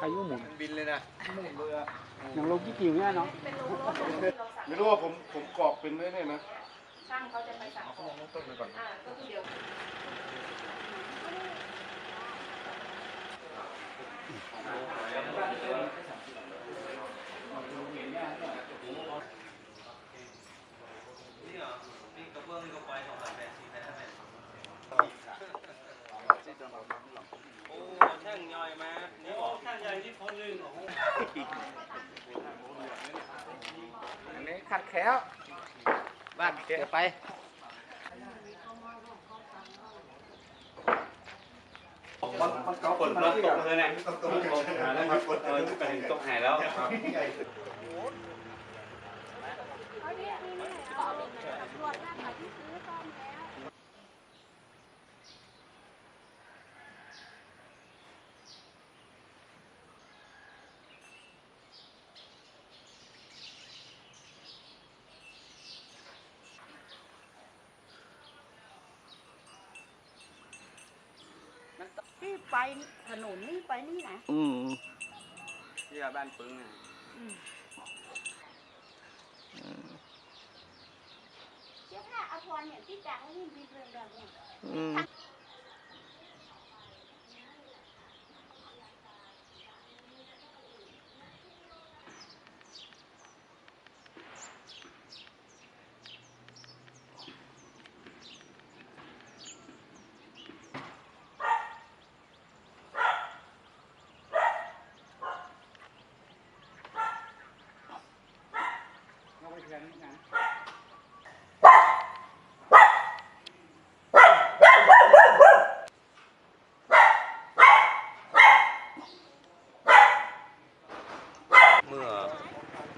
พายุหมุนบินเลยนะอย่างลงกี่กิ่วเนี่ยเนาะไม่รู้ว่าผมผมกรอกเป็นได้เนี่ยนะช่างเขาจะไปสั่งของต้นไปก่อนอ่าก็คือเดี๋ยว อันนี้ขัดแคล้วบ้านแกไป มันมันเก่าคนมันตกเลยเนี่ยตกหาแล้วครับเออไปถึงตกหายแล้วที่ ไปถนนนี่ไปนี่นะอืมที่บ้านปึ้งอะเจ้าค่ะอภรเนี่ยที่จากนี่มีเรื่องแบบนี้อืมเอาไปแทนนะ เมื่อ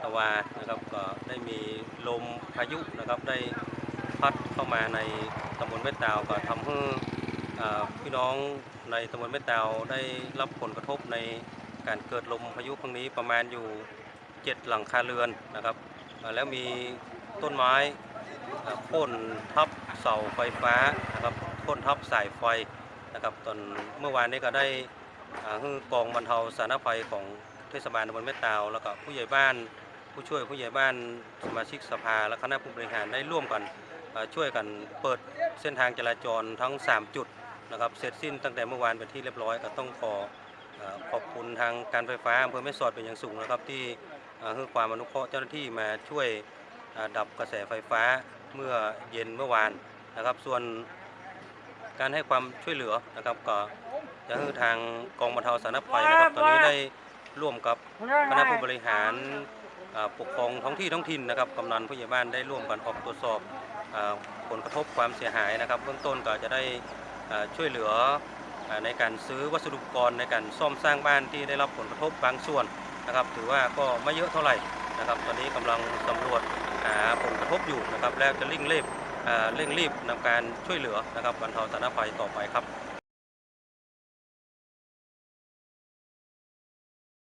ตะวานะครับก็ได้มีลมพายุนะครับได้พัดเข้ามาในตำบลเม็ดดาวก็ทำให้พี่น้องในตำบลเม็ดดาวได้รับผลกระทบในการเกิดลมพายุครั้งนี้ประมาณอยู่ 7 หลังคาเรือนนะครับ แล้วมีต้นไม้อ่าโค่นทับเสาไฟฟ้านะครับโค่นทับสายไฟนะครับตอนเมื่อวานนี้ก็ได้คือกองบรรเทาสาธารณภัยของเทศบาลตำบลแม่ตาวแล้วก็ผู้ใหญ่บ้าน ผู้ช่วยผู้ใหญ่บ้านสมาชิกสภา และคณะผู้บริหารได้ร่วมกันช่วยกันเปิดเส้นทางจราจรทั้ง 3 จุดนะครับเสร็จสิ้นตั้งแต่เมื่อวานเป็นที่เรียบร้อยก็ต้องขอขอบคุณทางการไฟฟ้าอำเภอแม่สอดเป็นอย่างสูงนะครับที่ อ่าให้ความอนุเคราะห์เจ้าหน้าที่มาช่วยดับกระแสไฟฟ้าเมื่อเย็นเมื่อวานนะครับ ส่วนการให้ความช่วยเหลือนะครับก็จะคือทางกองบรรเทาสาธารณภัยนะครับ ตอนนี้ได้ร่วมกับคณะผู้บริหารปกครองท้องที่ท้องถิ่นนะครับกำนันผู้ใหญ่บ้านได้ร่วมกันออกตรวจสอบผลกระทบความเสียหายนะครับเบื้องต้นก็จะได้ช่วยเหลือในการซื้อวัสดุอุปกรณ์ในการซ่อมสร้างบ้านที่ได้รับผลกระทบบางส่วน นะครับ ถือว่าก็ไม่เยอะเท่าไหร่นะครับ ตอนนี้กำลังสำรวจหาผลกระทบอยู่นะครับ แล้วจะเร่งรีบเร่งรีบนำการช่วยเหลือนะครับบรรเทาสาธารณภัยต่อไปครับ